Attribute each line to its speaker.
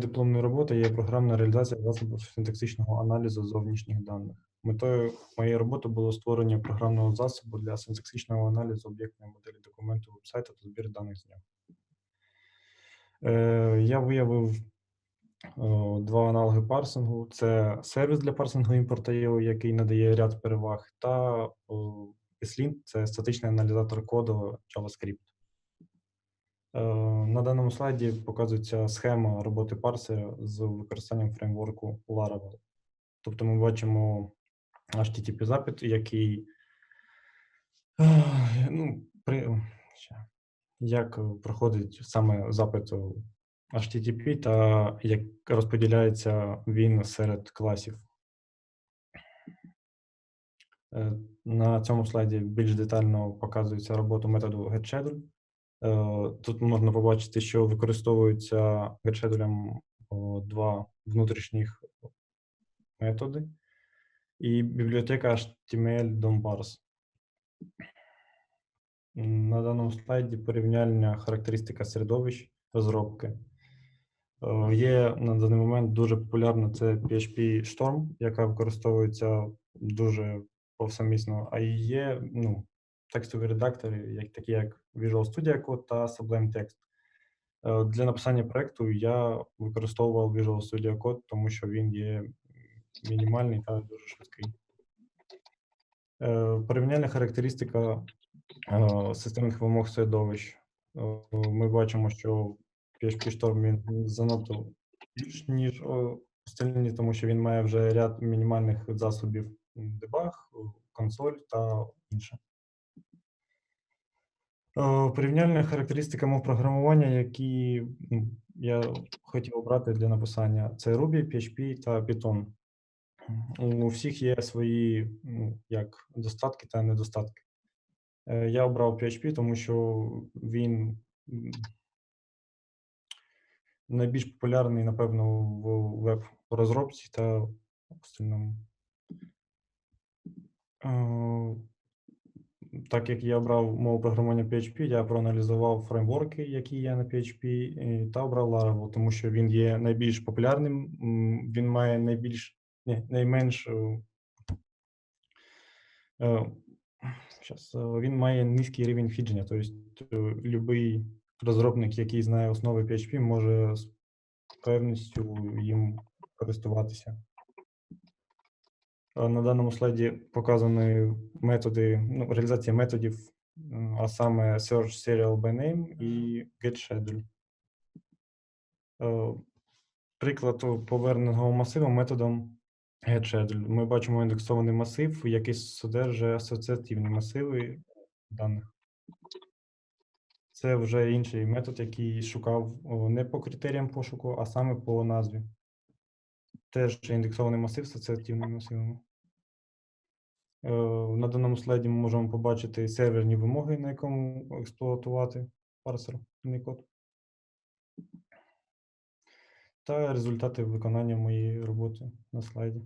Speaker 1: дипломної роботи є програмна реалізація засобів синтаксичного аналізу зовнішніх даних. Метою моєї роботи було створення програмного засобу для синтаксичного аналізу об'єктної моделі документу вебсайту та збір даних з нього. Е, Я виявив два аналоги парсингу: це сервіс для парсингу імпорт.io, який надає ряд переваг, та ESLint – це статичний аналізатор коду JavaScript. На даному слайді показується схема роботи парсера з використанням фреймворку Laravel. Тобто ми бачимо HTTP запит, який е, ну, при, як проходить саме запит HTTP та як розподіляється він серед класів. Е, На цьому слайді більш детально показується робота методу getSchedule. Е, Тут можна побачити, що використовуються getSchedule два внутрішніх методи і бібліотека HTML DOM-parse. На даному слайді порівняльна характеристика середовищ розробки. Е, Є на даний момент дуже популярна це PHP Storm, яка використовується дуже повсемісно, а є ну, текстові редактори, як, такі як Visual Studio Code та Sublime Text. Е, Для написання проекту я використовував Visual Studio Code, тому що він є мінімальний та дуже швидкий. Е, Порівняльна характеристика е, системних вимог середовищ. Ми бачимо, що PHP Storm він занадто більш, ніж остальні, тому що він має вже ряд мінімальних засобів дебаг, консоль та інше. Е, Порівняльна характеристика мов програмування, які ну, я хотів обрати для написання, це Ruby, PHP та Python. У всіх є свої ну, як достатки та недостатки. Е, Я обрав PHP, тому що він найбільш популярний, напевно, в веб-розробці та в остальному. Е, Так як я обрав мову програмування PHP, я проаналізував фреймворки, які є на PHP, та обрав Laravel, тому що він є найбільш популярним, він має найбільш ні, найменш е, е, щас, е, він має низький рівень фідження, тобто будь-який розробник, який знає основи PHP, може з певністю їм користуватися. Е, На даному слайді показані методи, ну, реалізація методів, а саме Search Serial by Name і GetSchedule. Е, Приклад поверненого масиву методом getSchedule. Ми бачимо індексований масив, який содержить асоціативні масиви даних. Це вже інший метод, який шукав не по критеріям пошуку, а саме по назві. Теж індексований масив з асоціативними масивами. Е, На даному слайді ми можемо побачити серверні вимоги, на якому експлуатувати парсер код. Та результати виконання моєї роботи на слайді.